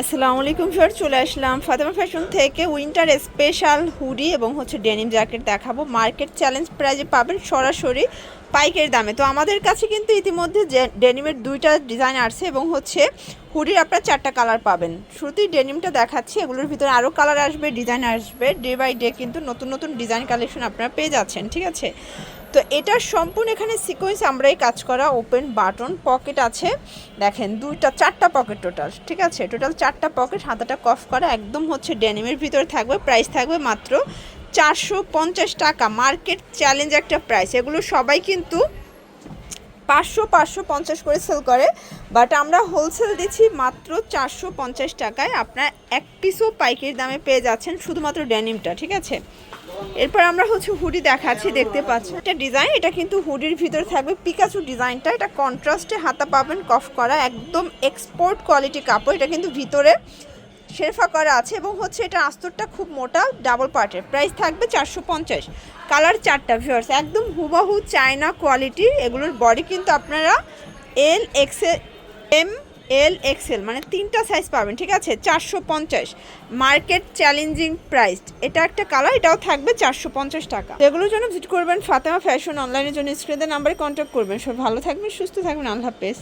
আসসালামু আলাইকুম স্যার চলে আসলাম ফাতেমা ফ্যাশন থেকে উইন্টার স্পেশাল হুডি এবং হচ্ছে ডেনিম জ্যাকেট দেখাবো। মার্কেট চ্যালেঞ্জ প্রাইজে পাবেন সরাসরি পাইকের দামে। তো আমাদের কাছে কিন্তু ইতিমধ্যে ডেনিমের দুইটা ডিজাইন আসছে এবং হচ্ছে হুডির আপনার চারটা কালার পাবেন। শুরুতেই ডেনিমটা দেখাচ্ছি, এগুলোর ভিতরে আরও কালার আসবে, ডিজাইন আসবে। ডে বাই ডে কিন্তু নতুন নতুন ডিজাইন কালেকশন আপনারা পেয়ে যাচ্ছেন, ঠিক আছে? তো এটা সম্পূর্ণ এখানে সিকোয়েন্স আমরাই কাজ করা ওপেন বাটন পকেট আছে। দেখেন, দুইটা, চারটা পকেট টোটাল ঠিক আছে? টোটাল চারটা পকেট হাতাটা কফ করা, একদম হচ্ছে ডেনিমের ভিতরে থাকবে প্রাইস থাকবে মাত্র চারশো পঞ্চাশ টাকা। মার্কেট চ্যালেঞ্জ একটা প্রাইস এগুলো সবাই কিন্তু পাঁচশো পাঁচশো পঞ্চাশ করে সেল করে। বাট আমরা হোলসেল দিচ্ছি মাত্র চারশো পঞ্চাশ টাকায়। আপনার এক পিসও পাইকারি দামে পেয়ে যাচ্ছেন শুধুমাত্র ডেনিমটা ঠিক আছে? এরপর আমরা হচ্ছে হুডি দেখাচ্ছি, দেখতে পাচ্ছি একটা ডিজাইন এটা কিন্তু হুডির ভিতরে থাকবে। পিকাচু ডিজাইনটা এটা কন্ট্রাস্টে হাতা পাবেন কফ করা, একদম এক্সপোর্ট কোয়ালিটি কাপড়। এটা কিন্তু ভিতরে শেরফা করা আছে এবং হচ্ছে এটা আস্তরটা খুব মোটা ডাবল পার্টের প্রাইস থাকবে চারশো পঞ্চাশ। কালার চারটা ভিউয়ার্স একদম হুবাহু চায়না কোয়ালিটির এগুলোর বডি কিন্তু আপনারা L XL M L XL মানে তিনটা সাইজ পাবেন, ঠিক আছে? চারশো পঞ্চাশ। মার্কেট চ্যালেঞ্জিং প্রাইস এটা একটা কালার এটাও থাকবে চারশো পঞ্চাশ টাকা। এগুলোর জন্য ভিজিট করবেন ফাতেমা ফ্যাশন অনলাইনের জন্য স্ক্রিনের নাম্বারে কন্ট্যাক্ট করবেন। সব ভালো থাকবেন, সুস্থ থাকবেন, আল্লাহ হাফেজ।